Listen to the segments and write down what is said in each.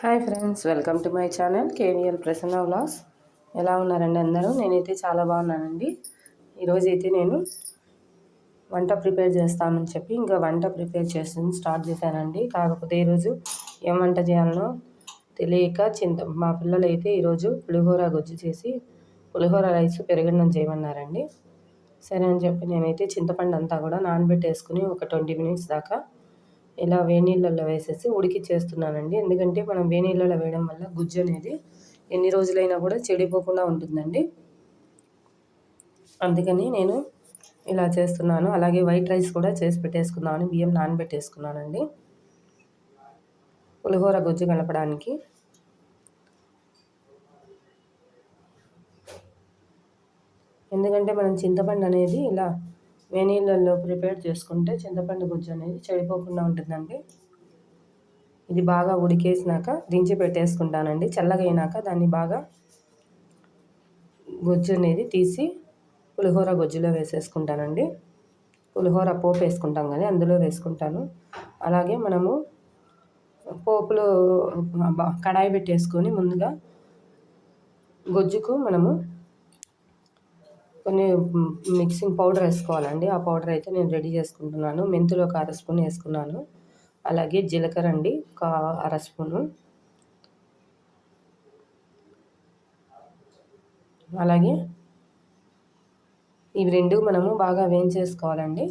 Hi friends welcome to my channel KVL Prasanna vlogs ఎలా ఉన్నారండి అందరూ? నేనైతే చాలా బాగున్నానండి. ఈరోజు అయితే నేను వంట ప్రిపేర్ చేస్తామని చెప్పి ఇంకా వంట ప్రిపేర్ చేస్తుంది స్టార్ట్ చేశానండి. కాకపోతే ఈరోజు ఏం వంట చేయాలనో తెలియక చింత మా పిల్లలు అయితే ఈరోజు పులిహోర గుజ్జు చేసి పులిహోర రైస్ పెరగడం చేయమన్నారండి. సరే అని చెప్పి నేనైతే చింతపండు అంతా కూడా నానబెట్టేసుకుని ఒక ట్వంటీ మినిట్స్ దాకా ఇలా వేనీళ్ళల్లో వేసేసి ఉడికి చేస్తున్నానండి. ఎందుకంటే మనం వేనీళ్ళలో వేయడం వల్ల గుజ్జు అనేది ఎన్ని రోజులైనా కూడా చెడిపోకుండా ఉంటుందండి. అందుకని నేను ఇలా చేస్తున్నాను. అలాగే వైట్ రైస్ కూడా చేసి పెట్టేసుకుందామని బియ్యం నానబెట్టేసుకున్నానండి. పులిహోర గుజ్జు కలపడానికి. ఎందుకంటే మనం చింతపండు అనేది ఇలా వేనీళ్ళల్లో ప్రిపేర్ చేసుకుంటే చింతపండు గుజ్జు అనేది చెడిపోకుండా ఉంటుందండి. ఇది బాగా ఉడికేసినాక దించి పెట్టేసుకుంటానండి. చల్లగైనాక దాన్ని బాగా గుజ్జు అనేది తీసి పులిహోర గుజ్జులో వేసేసుకుంటానండి. పులిహోర పోపు వేసుకుంటాం కదా అందులో వేసుకుంటాను. అలాగే మనము పోపులో కడాయి పెట్టేసుకొని ముందుగా గొజ్జుకు మనము కొన్ని మిక్సింగ్ పౌడర్ వేసుకోవాలండి. ఆ పౌడర్ అయితే నేను రెడీ చేసుకుంటున్నాను. మెంతులు ఒక అర స్పూన్ వేసుకున్నాను. అలాగే జీలకర్ర అండి ఒక అర స్పూను. అలాగే ఇవి రెండు మనము బాగా వేయించేసుకోవాలండి.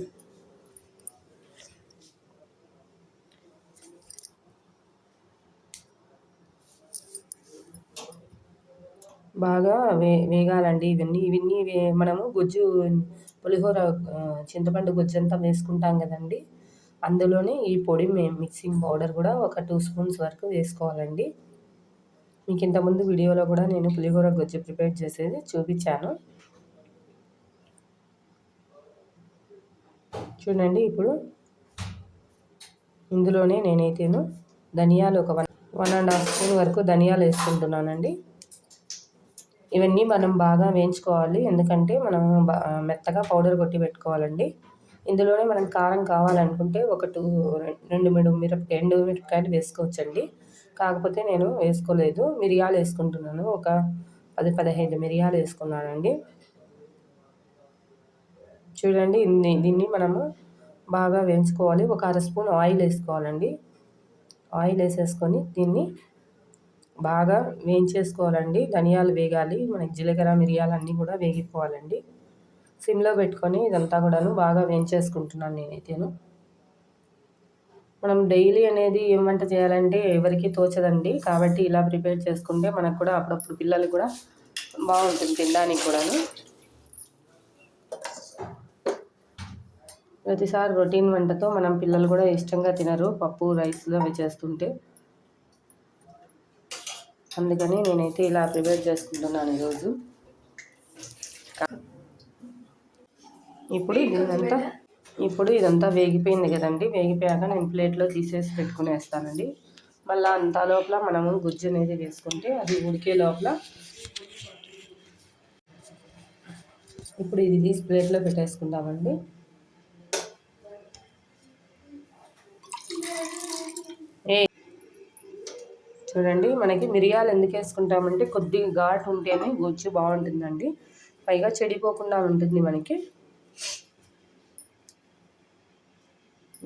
బాగా వే వేగాలండి ఇవన్నీ. ఇవన్నీ వే మనము గుజ్జు పులిహోర చింతపండు గుజ్జు అంతా వేసుకుంటాం కదండి. అందులోనే ఈ పొడి మిక్సింగ్ పౌడర్ కూడా ఒక టూ స్పూన్స్ వరకు వేసుకోవాలండి. మీకు ఇంతకుముందు వీడియోలో కూడా నేను పులిహోర గుజ్జు ప్రిపేర్ చేసేది చూపించాను. చూడండి ఇప్పుడు ఇందులోనే నేనైతేను ధనియాలు ఒక one one and half spoon వరకు ధనియాలు వేసుకుంటున్నానండి. ఇవన్నీ మనం బాగా వేయించుకోవాలి. ఎందుకంటే మనం మెత్తగా పౌడర్ కొట్టి పెట్టుకోవాలండి. ఇందులోనే మనం కారం కావాలనుకుంటే ఒక టూ రెండు మూడు మిరపకాయ రెండు మిరపకాయలు వేసుకోవచ్చండి. కాకపోతే నేను వేసుకోలేదు. మిరియాలు వేసుకుంటున్నాను. ఒక పది పదిహేను మిరియాలు వేసుకున్నానండి. చూడండి దీన్ని మనము బాగా వేయించుకోవాలి. ఒక అర స్పూన్ ఆయిల్ వేసుకోవాలండి. ఆయిల్ వేసేసుకొని దీన్ని బాగా వేయించేసుకోవాలండి. ధనియాలు వేగాలి. మనకి జీలకర్ర మిరియాలు అన్నీ కూడా వేగిపోవాలండి. సిమ్లో పెట్టుకొని ఇదంతా కూడాను బాగా వేయించేసుకుంటున్నాను నేనైతేను. మనం డైలీ అనేది ఏం వంట చేయాలంటే ఎవరికి తోచదండి. కాబట్టి ఇలా ప్రిపేర్ చేసుకుంటే మనకు కూడా అప్పుడప్పుడు పిల్లలు కూడా బాగుంటుంది తినడానికి కూడాను. ప్రతిసారి రొటీన్ వంటతో మనం పిల్లలు కూడా ఇష్టంగా తినరు. పప్పు రైస్లో అవి చేస్తుంటే. అందుకని నేనైతే ఇలా ప్రిపేర్ చేసుకుంటున్నాను ఈరోజు. ఇప్పుడు ఇదంతా ఇప్పుడు ఇదంతా వేగిపోయింది కదండి. వేగిపోయాక నేను ప్లేట్లో తీసేసి పెట్టుకునేస్తానండి. మళ్ళీ అంత లోపల మనము గుజ్జు అనేది వేసుకుంటే అది ఉడికే లోపల ఇప్పుడు ఇది తీసి ప్లేట్లో పెట్టేసుకుందామండి. చూడండి మనకి మిరియాలు ఎందుకు వేసుకుంటామంటే కొద్దిగా ఘాటు ఉంటేనే గుజ్జు బాగుంటుందండి. పైగా చెడిపోకుండా ఉంటుంది మనకి.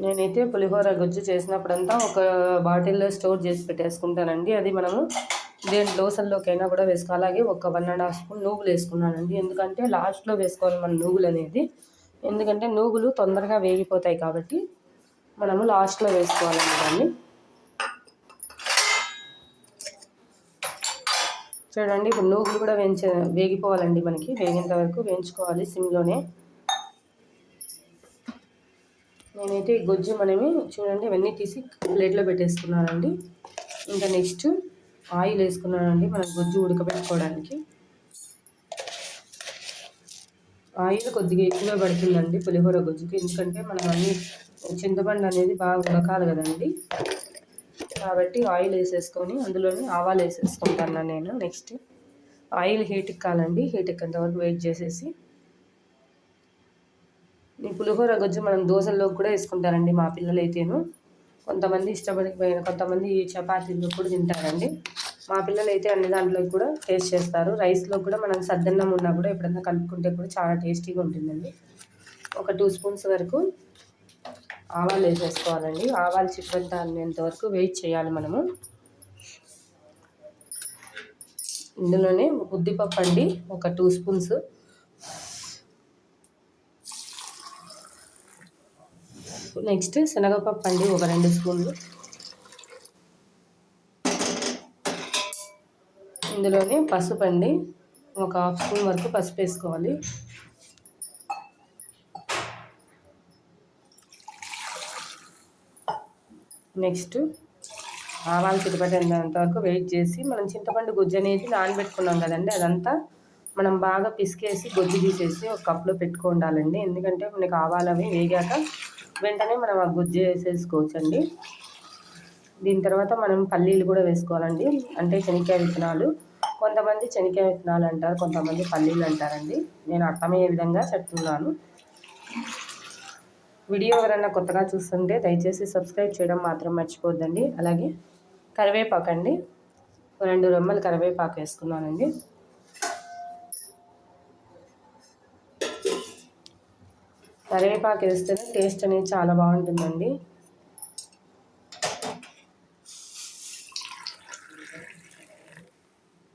నేనైతే పులిహోర గుజ్జు చేసినప్పుడంతా ఒక బాటిల్లో స్టోర్ చేసి పెట్టేసుకుంటానండి. అది మనము దేని దోశల్లోకైనా కూడా వేసుకోవాలి అలాగే ఒక వన్ అండ్ హాఫ్ స్పూన్ నూగులు వేసుకున్నానండి. ఎందుకంటే లాస్ట్లో వేసుకోవాలి మన నూగులు అనేది. ఎందుకంటే నూగులు తొందరగా వేగిపోతాయి కాబట్టి మనము లాస్ట్లో వేసుకోవాలండి దాన్ని చూడండి ఇప్పుడు నూగులు కూడా వేయించ వేగిపోవాలండి మనకి. వేగేంత వరకు వేయించుకోవాలి సిమ్లోనే. నేనైతే ఈ గొజ్జు చూడండి ఇవన్నీ తీసి ప్లేట్లో పెట్టేసుకున్నానండి. ఇంకా నెక్స్ట్ ఆయిల్ వేసుకున్నానండి మనం గొజ్జు ఉడకబెట్టుకోవడానికి. ఆయిల్ కొద్దిగా ఎక్కువ పడుతుందండి పులిహోర గొజ్జుకి. ఎందుకంటే మనం అన్ని చింతపండు అనేది బాగా ఉడకాలి కదండి. కాబట్టి ఆయిల్ వేసేసుకొని అందులోనే ఆవాలు వేసేసుకుంటాను నేను. నెక్స్ట్ ఆయిల్ హీట్ ఎక్కాలండి. హీట్ ఎక్కేంతవరకు వెయిట్ చేసేసి. ఈ పులిహోర గొజ్జు మనం దోశల్లో కూడా వేసుకుంటారండి మా పిల్లలు అయితేను కొంతమంది ఇష్టపడిపోయిన కొంతమంది చపాతీలు కూడా తింటారండి. మా పిల్లలు అయితే అన్ని దాంట్లో కూడా టేస్ట్ చేస్తారు. రైస్లో కూడా మనం సద్దన్నం ఉన్నా కూడా ఎప్పుడన్నా కలుపుకుంటే కూడా చాలా టేస్టీగా ఉంటుందండి. ఒక టూ స్పూన్స్ వరకు ఆవాలు వేసేసుకోవాలండి. ఆవాలు చిప్పంతా అనేంత వరకు వెయిట్ చేయాలి మనము. ఇందులోనే ఉద్దిపప్పు అండి ఒక టూ స్పూన్స్. నెక్స్ట్ శనగపప్పు అండి ఒక రెండు స్పూన్లు. ఇందులోనే పసుపు అండి ఒక హాఫ్ స్పూన్ వరకు పసుపు వేసుకోవాలి. నెక్స్ట్ ఆవాలు చిటపటేంత వరకు వెయిట్ చేసి మనం చింతపండు గుజ్జు అనేది నానబెట్టుకున్నాం కదండి అదంతా మనం బాగా పిసికేసి గొజ్జు తీసేసి ఒక కప్లో పెట్టుకుండాలండి ఎందుకంటే మనకి ఆవాలవి వేగాక వెంటనే మనం ఆ గుజ్జు వేసేసుకోవచ్చండి. దీని తర్వాత మనం పల్లీలు కూడా వేసుకోవాలండి. అంటే శనక్కాయ విత్తనాలు కొంతమంది శనక్కాయ విత్తనాలు అంటారు కొంతమంది పల్లీలు అంటారండి. నేను అర్థమయ్యే విధంగా చెప్తున్నాను. వీడియో ఎవరైనా కొత్తగా చూస్తుంటే దయచేసి సబ్స్క్రైబ్ చేయడం మాత్రం మర్చిపోద్దండి. అలాగే కరివేపాకు అండి. రెండు రెమ్మలు కరివేపాకు వేసుకున్నానండి. కరివేపాకు వేస్తేనే టేస్ట్ అనేది చాలా బాగుంటుందండి.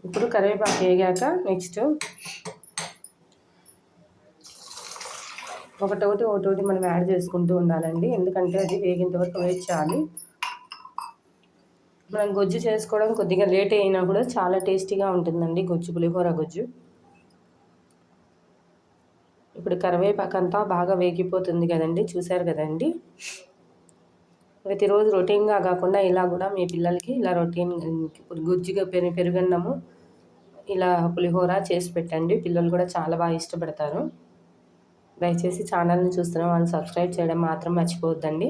ఇప్పుడు కరివేపాకు వేగాక నెక్స్ట్ ఒకటోటి ఒకటోటి మనం యాడ్ చేసుకుంటూ ఉండాలండి. ఎందుకంటే అది వేగేంత వరకు వెయిట్ చేయాలి. మనం గొజ్జు చేసుకోవడం కొద్దిగా లేట్ అయినా కూడా చాలా టేస్టీగా ఉంటుందండి గొజ్జు పులిహోర గొజ్జు. ఇప్పుడు కరివేపాకంతా బాగా వేగిపోతుంది కదండి చూశారు కదండి? ప్రతిరోజు రొటీన్గా కాకుండా ఇలా కూడా మీ పిల్లలకి ఇలా రొటీన్ గుజ్జుగా పెరుగు పెరుగన్నము ఇలా పులిహోర చేసి పెట్టండి. పిల్లలు కూడా చాలా బాగా ఇష్టపడతారు. దయచేసి ఛానల్ని చూస్తున్న వాళ్ళు సబ్స్క్రైబ్ చేయడం మాత్రం మర్చిపోవద్దండి.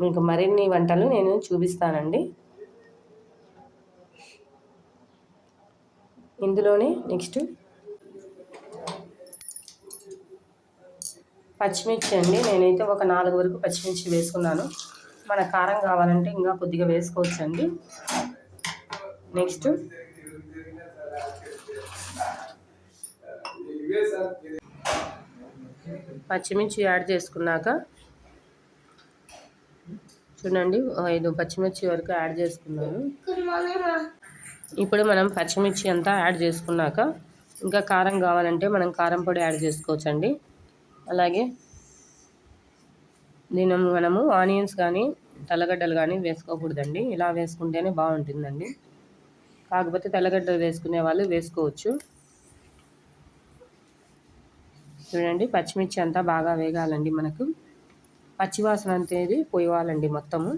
మీకు మరిన్ని వంటలు నేను చూపిస్తానండి. ఇందులోనే నెక్స్ట్ పచ్చిమిర్చి అండి. నేనైతే ఒక నాలుగు వరకు పచ్చిమిర్చి వేసుకున్నాను. మన కారం కావాలంటే ఇంకా కొద్దిగా వేసుకోవచ్చండి. నెక్స్ట్ పచ్చిమిర్చి యాడ్ చేసుకున్నాక చూడండి ఐదు పచ్చిమిర్చి వరకు యాడ్ చేసుకున్నాను. ఇప్పుడు మనం పచ్చిమిర్చి అంతా యాడ్ చేసుకున్నాక ఇంకా కారం కావాలంటే మనం కారం పొడి యాడ్ చేసుకోవచ్చండి. అలాగే దీని మనము ఆనియన్స్ కానీ తెల్లగడ్డలు కానీ వేసుకోకూడదండి. ఇలా వేసుకుంటేనే బాగుంటుందండి. కాకపోతే తెల్లగడ్డలు వేసుకునే వాళ్ళు వేసుకోవచ్చు. చూడండి పచ్చిమిర్చి అంతా బాగా వేగాలండి మనకు. పచ్చివాసన అనేది పోయివాలండి మొత్తము.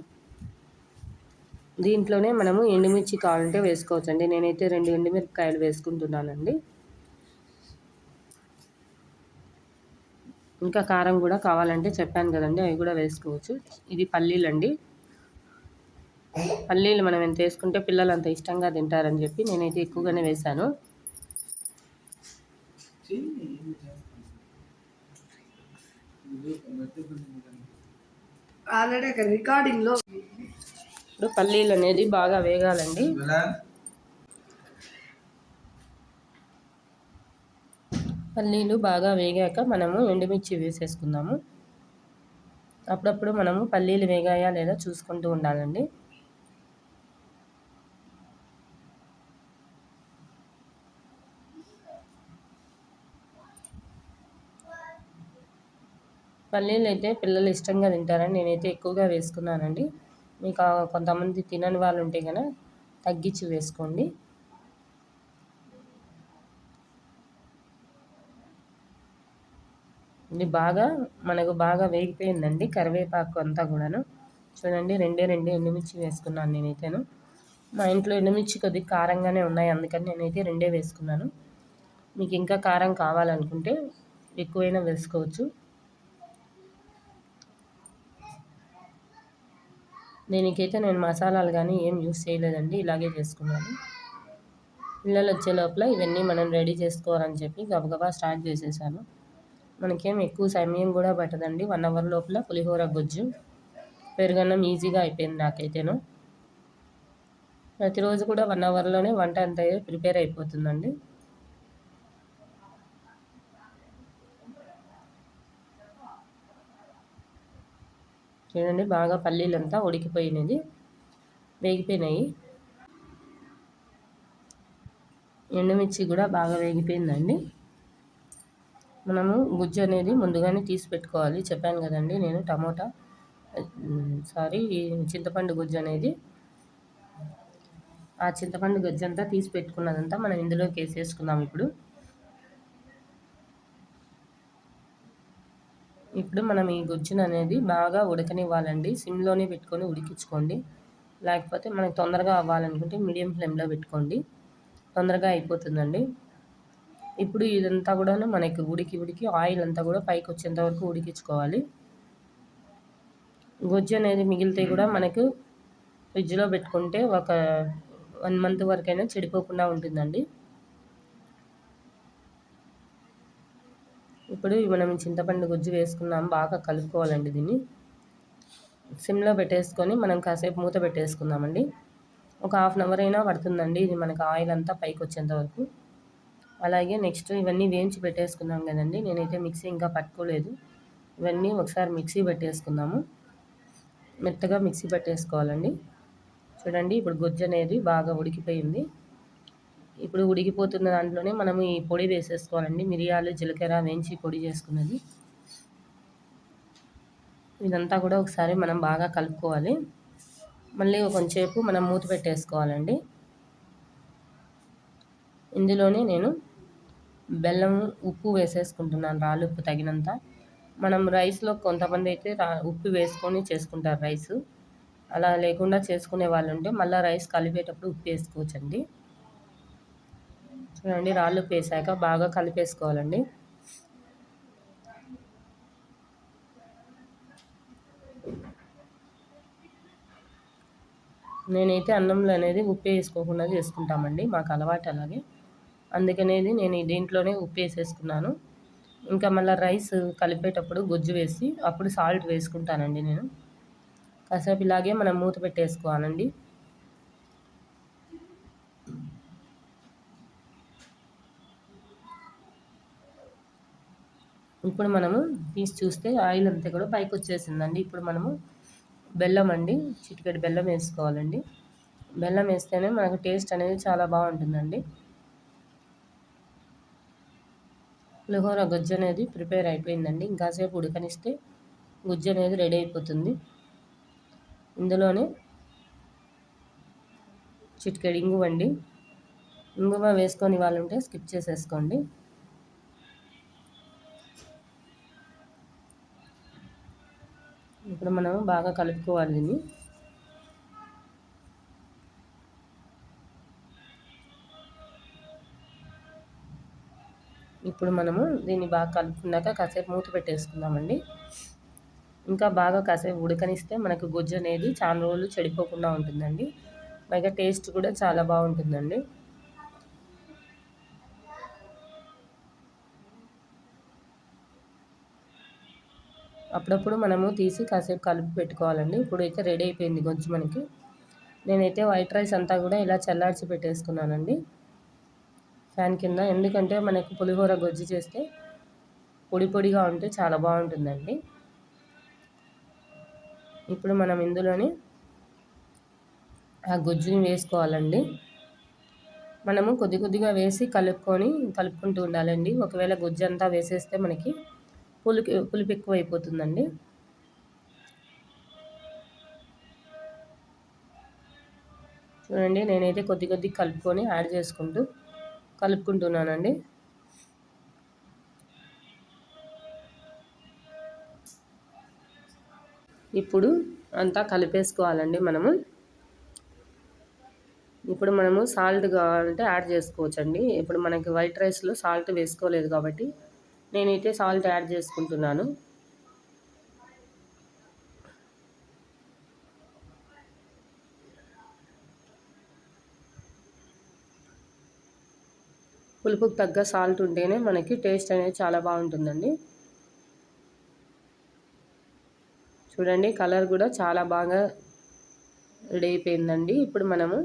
దీంట్లోనే మనము ఎండుమిర్చి కావాలంటే వేసుకోవచ్చండి. నేనైతే రెండు ఎండుమిరపకాయలు వేసుకుంటున్నానండి. ఇంకా కారం కూడా కావాలంటే చెప్పాను కదండి అవి కూడా వేసుకోవచ్చు. ఇది పల్లీలు అండి. పల్లీలు మనం ఎంత వేసుకుంటే పిల్లలు అంత ఇష్టంగా తింటారని చెప్పి నేనైతే ఎక్కువగానే వేశాను. ఆల్రెడీ అక్కడ రికార్డింగ్లో ఇప్పుడు పల్లీలు అనేది బాగా వేగాలండి. పల్లీలు బాగా వేగాక మనము ఎండుమిర్చి వేసేసుకుందాము. అప్పుడప్పుడు మనము పల్లీలు వేగాయా లేదా చూసుకుంటూ ఉండాలండి. పల్లీలు అయితే పిల్లలు ఇష్టంగా తింటారని నేనైతే ఎక్కువగా వేసుకున్నానండి. మీకు కొంతమంది తినని వాళ్ళు ఉంటే కనుక తగ్గించి వేసుకోండి. ఇది బాగా మనకు బాగా వేగిపోయిందండి కరివేపాకు అంతా కూడాను. చూడండి రెండే రెండే ఎండుమిర్చి వేసుకున్నాను నేనైతేను. మా ఇంట్లో ఎండుమిర్చి కొద్దిగా కారంగానే ఉన్నాయి అందుకని నేనైతే రెండే వేసుకున్నాను. మీకు ఇంకా కారం కావాలనుకుంటే ఎక్కువైనా వేసుకోవచ్చు. దీనికైతే నేను మసాలాలు కానీ ఏం యూస్ చేయలేదండి ఇలాగే చేసుకున్నాను. పిల్లలు వచ్చే లోపల ఇవన్నీ మనం రెడీ చేసుకోవాలని చెప్పి గబగబా స్టార్ట్ చేసేసాను. మనకేం ఎక్కువ సమయం కూడా పట్టదండి. వన్ అవర్ లోపల పులిహోర గుజ్జు పెరుగన్నం ఈజీగా అయిపోయింది నాకైతేను. ప్రతిరోజు కూడా వన్ అవర్లోనే వంట అంతా ప్రిపేర్ అయిపోతుందండి. చూడండి బాగా పల్లీలంతా ఉడికిపోయినది వేగిపోయినాయి. ఎండుమిర్చి కూడా బాగా వేగిపోయిందండి. మనము గుజ్జు అనేది ముందుగానే తీసి పెట్టుకోవాలి. చెప్పాను కదండి నేను టమోటా సారీ చింతపండు గుజ్జు అనేది. ఆ చింతపండు గుజ్జు అంతా తీసి పెట్టుకున్నదంతా మనం ఇందులోకి వేసేసుకుందాం ఇప్పుడు. ఇప్పుడు మనం ఈ గుజ్జును అనేది బాగా ఉడకనివ్వాలండి. సిమ్లోనే పెట్టుకొని ఉడికించుకోండి. లేకపోతే మనకి తొందరగా అవ్వాలనుకుంటే మీడియం ఫ్లేమ్లో పెట్టుకోండి. తొందరగా అయిపోతుందండి. ఇప్పుడు ఇదంతా కూడా మనకి ఉడికి ఉడికి ఆయిల్ అంతా కూడా పైకి వచ్చేంత వరకు ఉడికించుకోవాలి. గుజ్జు అనేది మిగిలితే కూడా మనకు ఫ్రిడ్జ్లో పెట్టుకుంటే ఒక వన్ మంత్ వరకైనా చెడిపోకుండా ఉంటుందండి. ఇప్పుడు మనం చింతపండు గుజ్జు వేసుకున్నాం బాగా కలుపుకోవాలండి దీన్ని. సిమ్లో పెట్టేసుకొని మనం కాసేపు మూత పెట్టేసుకుందామండి. ఒక హాఫ్ అన్ అవర్ అయినా పడుతుందండి ఇది మనకు ఆయిల్ అంతా పైకి వచ్చేంత వరకు. అలాగే నెక్స్ట్ ఇవన్నీ వేయించి పెట్టేసుకున్నాం కదండి నేనైతే మిక్సీ ఇంకా పట్టుకోలేదు. ఇవన్నీ ఒకసారి మిక్సీ పెట్టేసుకుందాము. మెత్తగా మిక్సీ పెట్టేసుకోవాలండి. చూడండి ఇప్పుడు గుజ్జు అనేది బాగా ఉడికిపోయింది. ఇప్పుడు ఉడికిపోతున్న దాంట్లోనే మనం ఈ పొడి వేసేసుకోవాలండి. మిరియాలు జీలకర్ర వేయించి పొడి చేసుకున్నది. ఇదంతా కూడా ఒకసారి మనం బాగా కలుపుకోవాలి. మళ్ళీ కొంచెంసేపు మనం మూత పెట్టేసుకోవాలండి. ఇందులోనే నేను బెల్లం ఉప్పు వేసేసుకుంటున్నాను. రాళ్ళు ఉప్పు తగినంత. మనం రైస్లో కొంతమంది అయితే ఉప్పు వేసుకొని చేసుకుంటారు రైస్. అలా లేకుండా చేసుకునే వాళ్ళు ఉంటే మళ్ళీ రైస్ కలిపేటప్పుడు ఉప్పు వేసుకోవచ్చండి. చూడండి రాళ్ళు ఉప్పు వేసాక బాగా కలిపేసుకోవాలండి. నేనైతే అన్నంలో అనేది ఉప్పు వేసుకోకుండా చేసుకుంటామండి. మాకు అలవాటు అలాగే. అందుకనేది నేను దీంట్లోనే ఉప్పు వేసేసుకున్నాను. ఇంకా మళ్ళీ రైస్ కలిపేటప్పుడు గుజ్జు వేసి అప్పుడు సాల్ట్ వేసుకుంటానండి నేను. కాసేపు ఇలాగే మనం మూత పెట్టేసుకోవాలండి. ఇప్పుడు మనము తీసి చూస్తే ఆయిల్ అంతా కూడా పైకి వచ్చేసిందండి. ఇప్పుడు మనము బెల్లం అండి చిటికెడు బెల్లం వేసుకోవాలండి. బెల్లం వేస్తేనే మనకు టేస్ట్ అనేది చాలా బాగుంటుందండి. పులిహోర గుజ్జు అనేది ప్రిపేర్ అయిపోయిందండి. ఇంకాసేపు ఉడకనిస్తే గుజ్జు అనేది రెడీ అయిపోతుంది. ఇందులోనే చిటికెడు ఇంగువ అండి ఇంగువ వేసుకొని వాళ్ళు ఉంటే స్కిప్ చేసేసుకోండి. ఇప్పుడు మనం బాగా కలుపుకోవాలి దీన్ని. ఇప్పుడు మనము దీన్ని బాగా కలుపుకున్నాక కాసేపు మూత పెట్టేసుకుందామండి. ఇంకా బాగా కాసేపు ఉడకనిస్తే మనకు గుజ్జు అనేది చాలా రోజులు చెడిపోకుండా ఉంటుందండి. పైగా టేస్ట్ కూడా చాలా బాగుంటుందండి. అప్పుడప్పుడు మనము తీసి కాసేపు కలిపి పెట్టుకోవాలండి. ఇప్పుడు అయితే రెడీ అయిపోయింది గొంజు మనకి. నేనైతే వైట్ రైస్ అంతా కూడా ఇలా చల్లార్చి పెట్టేసుకున్నానండి. ఫ్యాన్ కింద. ఎందుకంటే మనకు పులిహోర గొజ్జు చేస్తే పొడి పొడిగా ఉంటే చాలా బాగుంటుందండి. ఇప్పుడు మనం ఇందులోని ఆ గుజ్జుని వేసుకోవాలండి. మనము కొద్ది కొద్దిగా వేసి కలుపుకొని కలుపుకుంటూ ఉండాలండి. ఒకవేళ గుజ్జు అంతా వేసేస్తే మనకి పులుపు పులుపు ఎక్కువ అయిపోతుందండి చూడండి నేనైతే కొద్ది కొద్ది కలుపుకొని యాడ్ చేసుకుంటూ కలుపుకుంటున్నానండి. ఇప్పుడు అంతా కలిపేసుకోవాలండి మనము. ఇప్పుడు మనము సాల్ట్ కావాలంటే యాడ్ చేసుకోవచ్చండి. ఇప్పుడు మనకి వైట్ రైస్లో సాల్ట్ వేసుకోలేదు కాబట్టి నేనైతే సాల్ట్ యాడ్ చేసుకుంటున్నాను. పులుపుకు తగ్గ సాల్ట్ ఉంటేనే మనకి టేస్ట్ అనేది చాలా బాగుంటుందండి. చూడండి కలర్ కూడా చాలా బాగా రెడీ అయిపోయిందండి. ఇప్పుడు మనము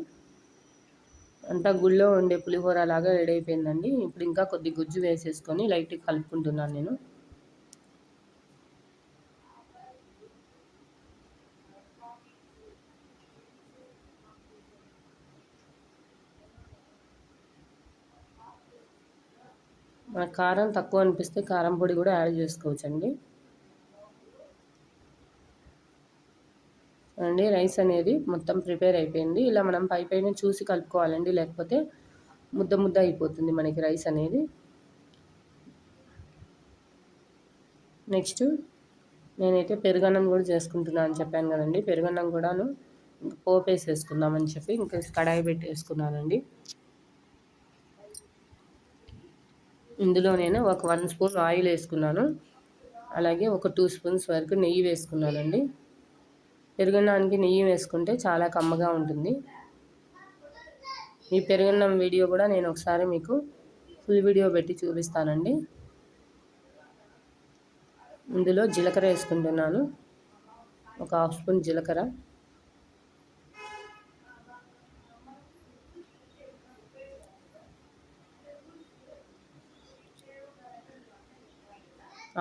అంతా గుళ్ళో ఉండే పులిహోర లాగా రెడీ అయిపోయిందండి. ఇప్పుడు ఇంకా కొద్ది గుజ్జు వేసేసుకొని లైట్గా కలుపుకుంటున్నాను నేను. మనకు కారం తక్కువ అనిపిస్తే కారం పొడి కూడా యాడ్ చేసుకోవచ్చండి. అండి రైస్ అనేది మొత్తం ప్రిపేర్ అయిపోయింది. ఇలా మనం పై పైన చూసి కలుపుకోవాలండి లేకపోతే ముద్ద ముద్ద అయిపోతుంది మనకి రైస్ అనేది. నెక్స్ట్ నేనైతే పెరుగన్నం కూడా చేసుకుంటున్నాను అని చెప్పాను కదండి. పెరుగన్నం కూడాను పోపేసేసుకుందామని చెప్పి ఇంకా కడాయి పెట్టేసుకున్నానండి ఇందులో నేను ఒక వన్ స్పూన్ ఆయిల్ వేసుకున్నాను. అలాగే ఒక టూ స్పూన్స్ వరకు నెయ్యి వేసుకున్నానండి. పెరుగున్నానికి నెయ్యి వేసుకుంటే చాలా కమ్మగా ఉంటుంది. ఈ పెరుగున్నం వీడియో కూడా నేను ఒకసారి మీకు ఫుల్ వీడియో పెట్టి చూపిస్తానండి. ఇందులో జీలకర్ర వేసుకుంటున్నాను. ఒక హాఫ్ స్పూన్ జీలకర్ర.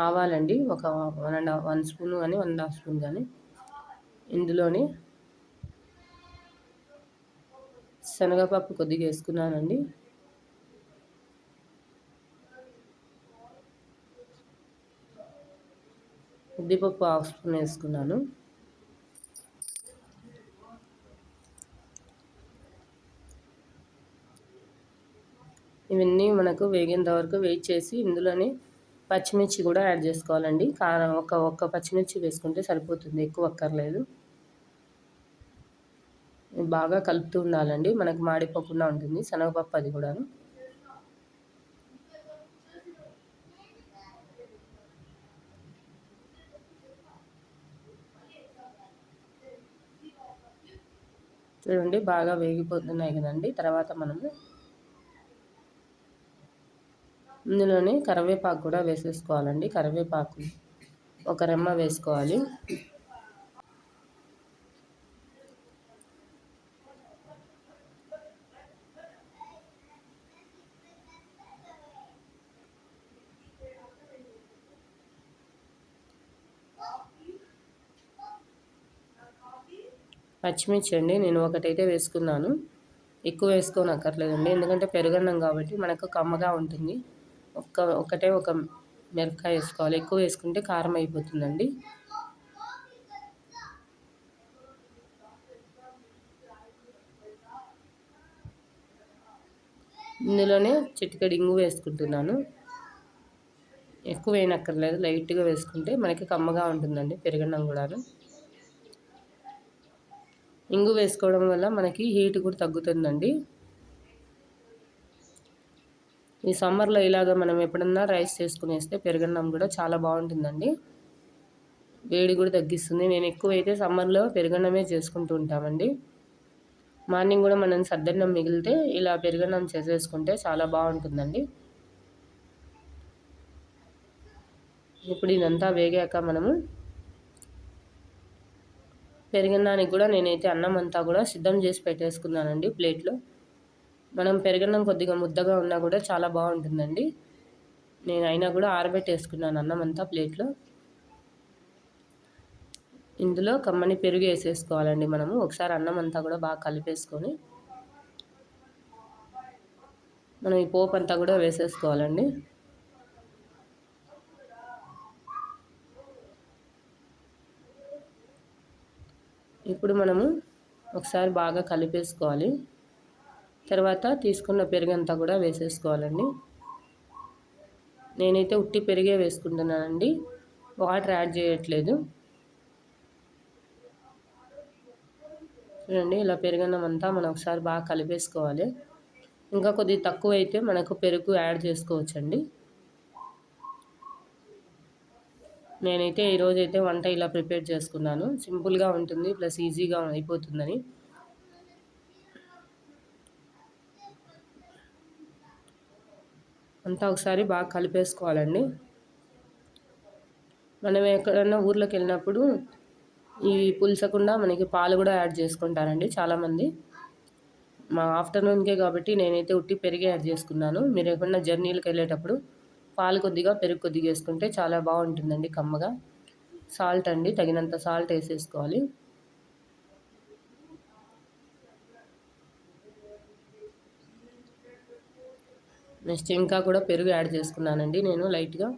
ఆవాలండి. ఒక వన్ అండ్ వన్ స్పూన్ కానీ వన్ అండ్ హాఫ్ స్పూన్ కానీ. ఇందులోని శనగపప్పు కొద్దిగా వేసుకున్నానండి. ఉద్దిపప్పు హాఫ్ స్పూన్ వేసుకున్నాను. ఇవన్నీ మనకు వేగేంత వరకు వెయిట్ చేసి ఇందులోనే పచ్చిమిర్చి కూడా యాడ్ చేసుకోవాలండి. కారం ఒక ఒక్క పచ్చిమిర్చి వేసుకుంటే సరిపోతుంది. ఎక్కువ అక్కర్లేదు. బాగా కలుపుతూ ఉండాలండి. మనకు మాడిపోకుండా ఉంటుంది. శనగపప్పు అది కూడా చూడండి బాగా వేగిపోతున్నాయి కదండి. తర్వాత మనము ఇందులోనే కరివేపాకు కూడా వేసేసుకోవాలండి. కరివేపాకు ఒక రెమ్మ వేసుకోవాలి. పచ్చిమిర్చి అండి నేను ఒకటైతే వేసుకున్నాను. ఎక్కువ వేసుకోనక్కర్లేదండి ఎందుకంటే పెరుగన్నం కాబట్టి మనకు కమ్మగా ఉంటుంది. ఒక్క ఒకటే ఒక మిరపకాయ వేసుకోవాలి. ఎక్కువ వేసుకుంటే కారం అయిపోతుందండి. ఇందులోనే చిటికడి ఇంగు వేసుకుంటున్నాను. ఎక్కువ వేయనక్కర్లేదు. లైట్గా వేసుకుంటే మనకి కమ్మగా ఉంటుందండి పెరగడం కూడా ఇంగు వేసుకోవడం వల్ల మనకి హీట్ కూడా తగ్గుతుందండి. ఈ సమ్మర్లో ఇలాగ మనం ఎప్పుడన్నా రైస్ చేసుకునేస్తే పెరుగన్నం కూడా చాలా బాగుంటుందండి. వేడి కూడా తగ్గిస్తుంది. నేను ఎక్కువైతే సమ్మర్లో పెరుగన్నమే చేసుకుంటూ ఉంటామండి. మార్నింగ్ కూడా మనం సద్దన్నం మిగిలితే ఇలా పెరుగన్నం చేసేసుకుంటే చాలా బాగుంటుందండి. ఇప్పుడు ఇదంతా వేగాక మనము పెరుగన్నానికి కూడా నేనైతే అన్నం అంతా కూడా సిద్ధం చేసి పెట్టేసుకున్నానండి ప్లేట్లో. మనం పెరగడం కొద్దిగా ముద్దగా ఉన్నా కూడా చాలా బాగుంటుందండి. నేను అయినా కూడా ఆరబెట్టేసుకున్నాను అన్నం అంతా ప్లేట్లో. ఇందులో కమ్మని పెరుగు వేసేసుకోవాలండి మనము. ఒకసారి అన్నం అంతా కూడా బాగా కలిపేసుకొని మనం ఈ పోపు అంతా కూడా వేసేసుకోవాలండి. ఇప్పుడు మనము ఒకసారి బాగా కలిపేసుకోవాలి. తర్వాత తీసుకున్న పెరుగంతా కూడా వేసేసుకోవాలండి. నేనైతే ఉట్టి పెరిగే వేసుకుంటున్నానండి. వాటర్ యాడ్ చేయట్లేదు. చూడండి ఇలా పెరుగన్నం అంతా మనం ఒకసారి బాగా కలిపేసుకోవాలి. ఇంకా కొద్దిగా తక్కువ అయితే మనకు పెరుగు యాడ్ చేసుకోవచ్చండి. నేనైతే ఈరోజైతే వంట ఇలా ప్రిపేర్ చేసుకున్నాను. సింపుల్గా ఉంటుంది ప్లస్ ఈజీగా అయిపోతుందని. అంతా ఒకసారి బాగా కలిపేసుకోవాలండి. మనం ఎక్కడన్నా ఊర్లోకి వెళ్ళినప్పుడు ఈ పులుసకుండా మనకి పాలు కూడా యాడ్ చేసుకుంటారండి చాలామంది. మా ఆఫ్టర్నూన్కే కాబట్టి నేనైతే ఉట్టి పెరిగే యాడ్ చేసుకున్నాను. మీరు ఏమన్నా జర్నీలకు వెళ్ళేటప్పుడు పాలు కొద్దిగా పెరుగు కొద్దిగా వేసుకుంటే చాలా బాగుంటుందండి కమ్మగా. సాల్ట్ అండి తగినంత సాల్ట్ వేసేసుకోవాలి. నెక్స్ట్ ఇంకా కూడా పెరుగు యాడ్ చేసుకున్నానండి నేను లైట్గా.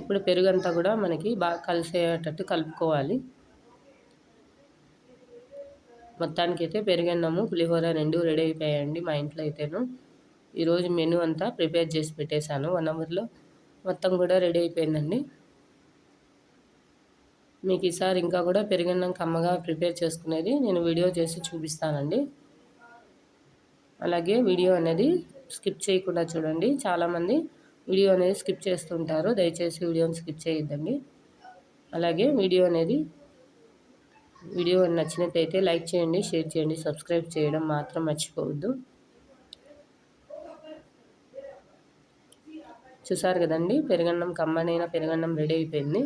ఇప్పుడు పెరుగు అంతా కూడా మనకి బాగా కలిసేటట్టు కలుపుకోవాలి. మొత్తానికి అయితే పెరుగన్నము పులిహోర రెండు రెడీ అయిపోయాయండి మా ఇంట్లో అయితేను. ఈరోజు మెనూ అంతా ప్రిపేర్ చేసి పెట్టేశాను వన్ అవర్లో మొత్తం కూడా రెడీ అయిపోయిందండి. మీకు ఈసారి ఇంకా కూడా పెరుగన్నం కమ్మగా ప్రిపేర్ చేసుకునేది నేను వీడియో చేసి చూపిస్తానండి. అలాగే వీడియో అనేది స్కిప్ చేయకుండా చూడండి. చాలామంది వీడియో అనేది స్కిప్ చేస్తుంటారు. దయచేసి వీడియోని స్కిప్ చేయొద్దండి. అలాగే వీడియో అనేది వీడియో నచ్చినట్టయితే లైక్ చేయండి షేర్ చేయండి సబ్స్క్రైబ్ చేయడం మాత్రం మర్చిపోవద్దు. చూసారు కదండి? పెరుగన్నం కమ్మనైనా పెరుగన్నం రెడీ అయిపోయింది.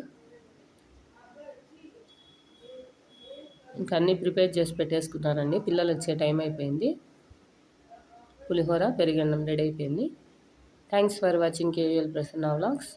ఇంకా అన్నీ ప్రిపేర్ చేసి పెట్టేసుకున్నానండి. పిల్లలు వచ్చే టైం అయిపోయింది. పులిహోర పెరుగన్నం రెడీ అయిపోయింది. Thanks for watching KVL Prasanna vlogs